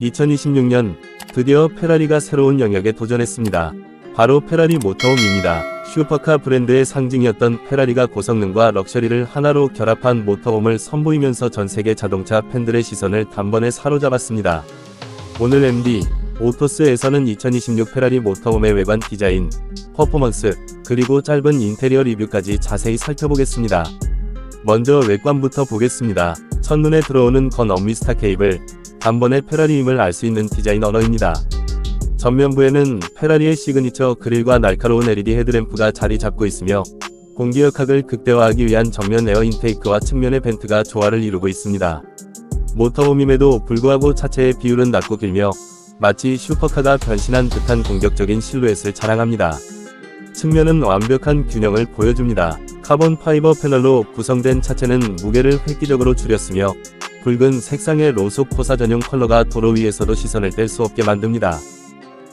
2026년 드디어 페라리가 새로운 영역에 도전했습니다. 바로 페라리 모터홈입니다. 슈퍼카 브랜드의 상징이었던 페라리가 고성능과 럭셔리를 하나로 결합한 모터홈을 선보이면서 전 세계 자동차 팬들의 시선을 단번에 사로잡았습니다. 오늘 MD 오토스에서는 2026 페라리 모터홈의 외관 디자인, 퍼포먼스, 그리고 짧은 인테리어 리뷰까지 자세히 살펴보겠습니다. 먼저 외관부터 보겠습니다. 첫눈에 들어오는 건 엄미스타 케이블, 단번에 페라리임을 알 수 있는 디자인 언어입니다. 전면부에는 페라리의 시그니처 그릴과 날카로운 LED 헤드램프가 자리 잡고 있으며 공기역학을 극대화하기 위한 정면 에어 인테이크와 측면의 벤트가 조화를 이루고 있습니다. 모터홈임에도 불구하고 차체의 비율은 낮고 길며 마치 슈퍼카가 변신한 듯한 공격적인 실루엣을 자랑합니다. 측면은 완벽한 균형을 보여줍니다. 카본 파이버 패널로 구성된 차체는 무게를 획기적으로 줄였으며 붉은 색상의 로속 포사 전용 컬러가 도로 위에서도 시선을 뗄 수 없게 만듭니다.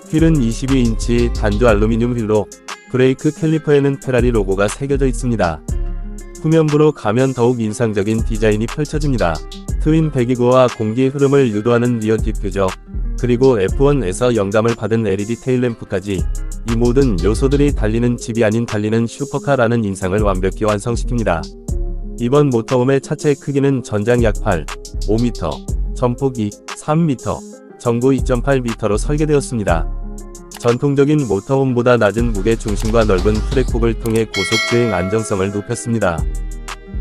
휠은 22인치 단조 알루미늄 휠로 브레이크 캘리퍼에는 페라리 로고가 새겨져 있습니다. 후면부로 가면 더욱 인상적인 디자인이 펼쳐집니다. 트윈 배기구와 공기 흐름을 유도하는 리어 디퓨저, 그리고 F1에서 영감을 받은 LED 테일램프까지 이 모든 요소들이 달리는 집이 아닌 달리는 슈퍼카라는 인상을 완벽히 완성시킵니다. 이번 모터홈의 차체 크기는 전장 약 8, 5m, 전폭 2, 3m, 전고 2.8m로 설계되었습니다. 전통적인 모터홈보다 낮은 무게 중심과 넓은 트랙폭을 통해 고속 주행 안정성을 높였습니다.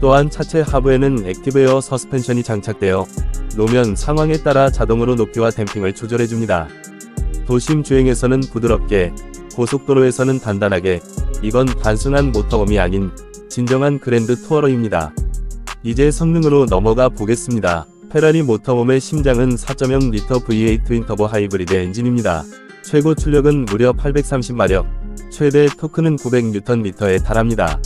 또한 차체 하부에는 액티브에어 서스펜션이 장착되어 노면 상황에 따라 자동으로 높이와 댐핑을 조절해줍니다. 도심 주행에서는 부드럽게, 고속도로에서는 단단하게, 이건 단순한 모터홈이 아닌 진정한 그랜드 투어러입니다. 이제 성능으로 넘어가 보겠습니다. 페라리 모터홈의 심장은 4.0L V8 트윈터보 하이브리드 엔진입니다. 최고 출력은 무려 830마력, 최대 토크는 900Nm에 달합니다.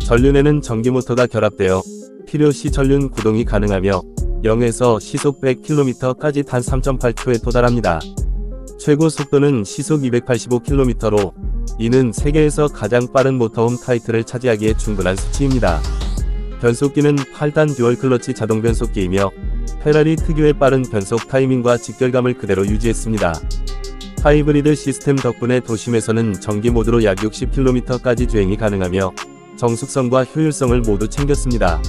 전륜에는 전기 모터가 결합되어 필요시 전륜 구동이 가능하며 0에서 시속 100km까지 단 3.8초에 도달합니다. 최고 속도는 시속 285km로 이는 세계에서 가장 빠른 모터홈 타이틀을 차지하기에 충분한 수치입니다. 변속기는 8단 듀얼 클러치 자동 변속기이며 페라리 특유의 빠른 변속 타이밍과 직결감을 그대로 유지했습니다. 하이브리드 시스템 덕분에 도심에서는 전기 모드로 약 60km까지 주행이 가능하며 정숙성과 효율성을 모두 챙겼습니다.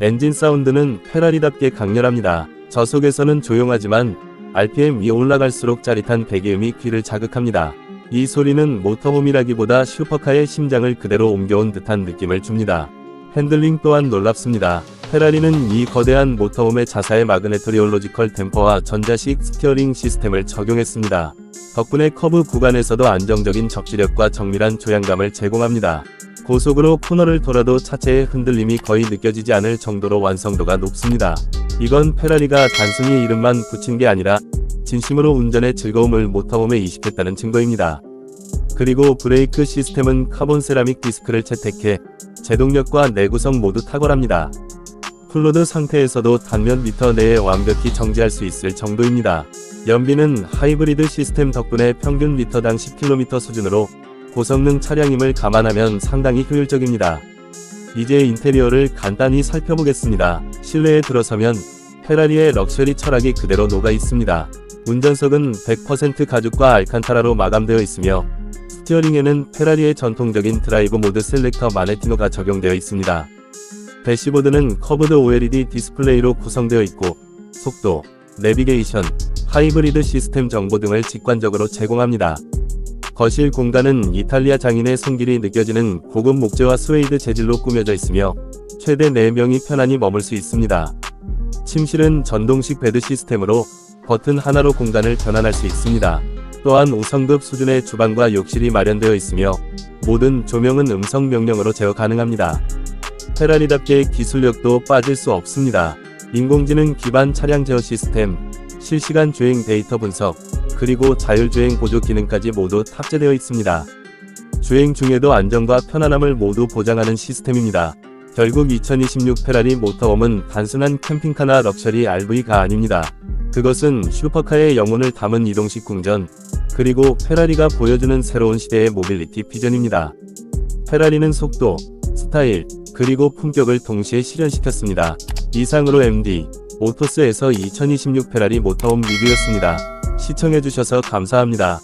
엔진 사운드는 페라리답게 강렬합니다. 저속에서는 조용하지만 RPM 이 올라갈수록 짜릿한 배기음이 귀를 자극합니다. 이 소리는 모터홈이라기보다 슈퍼카의 심장을 그대로 옮겨온 듯한 느낌을 줍니다. 핸들링 또한 놀랍습니다. 페라리는 이 거대한 모터홈의 자사의 마그네토리올로지컬 댐퍼와 전자식 스티어링 시스템을 적용했습니다. 덕분에 커브 구간에서도 안정적인 접지력과 정밀한 조향감을 제공합니다. 고속으로 코너를 돌아도 차체의 흔들림이 거의 느껴지지 않을 정도로 완성도가 높습니다. 이건 페라리가 단순히 이름만 붙인 게 아니라 진심으로 운전의 즐거움을 모터홈에 이식했다는 증거입니다. 그리고 브레이크 시스템은 카본 세라믹 디스크를 채택해 제동력과 내구성 모두 탁월합니다. 풀로드 상태에서도 단면 미터 내에 완벽히 정지할 수 있을 정도입니다. 연비는 하이브리드 시스템 덕분에 평균 리터당 10km 수준으로 고성능 차량임을 감안하면 상당히 효율적입니다. 이제 인테리어를 간단히 살펴보겠습니다. 실내에 들어서면 페라리의 럭셔리 철학이 그대로 녹아 있습니다. 운전석은 100% 가죽과 알칸타라로 마감되어 있으며 스티어링에는 페라리의 전통적인 드라이브 모드 셀렉터 마네티노가 적용되어 있습니다. 대시보드는 커브드 OLED 디스플레이로 구성되어 있고 속도, 내비게이션, 하이브리드 시스템 정보 등을 직관적으로 제공합니다. 거실 공간은 이탈리아 장인의 손길이 느껴지는 고급 목재와 스웨이드 재질로 꾸며져 있으며 최대 4명이 편안히 머물 수 있습니다. 침실은 전동식 베드 시스템으로 버튼 하나로 공간을 전환할 수 있습니다. 또한 5성급 수준의 주방과 욕실이 마련되어 있으며 모든 조명은 음성 명령으로 제어 가능합니다. 페라리답게 기술력도 빠질 수 없습니다. 인공지능 기반 차량 제어 시스템, 실시간 주행 데이터 분석, 그리고 자율주행 보조 기능까지 모두 탑재되어 있습니다. 주행 중에도 안전과 편안함을 모두 보장하는 시스템입니다. 결국 2026 페라리 모터홈은 단순한 캠핑카나 럭셔리 RV가 아닙니다. 그것은 슈퍼카의 영혼을 담은 이동식 궁전, 그리고 페라리가 보여주는 새로운 시대의 모빌리티 비전입니다. 페라리는 속도, 스타일, 그리고 품격을 동시에 실현시켰습니다. 이상으로 MD, 오토스에서 2026 페라리 모터홈 리뷰였습니다. 시청해주셔서 감사합니다.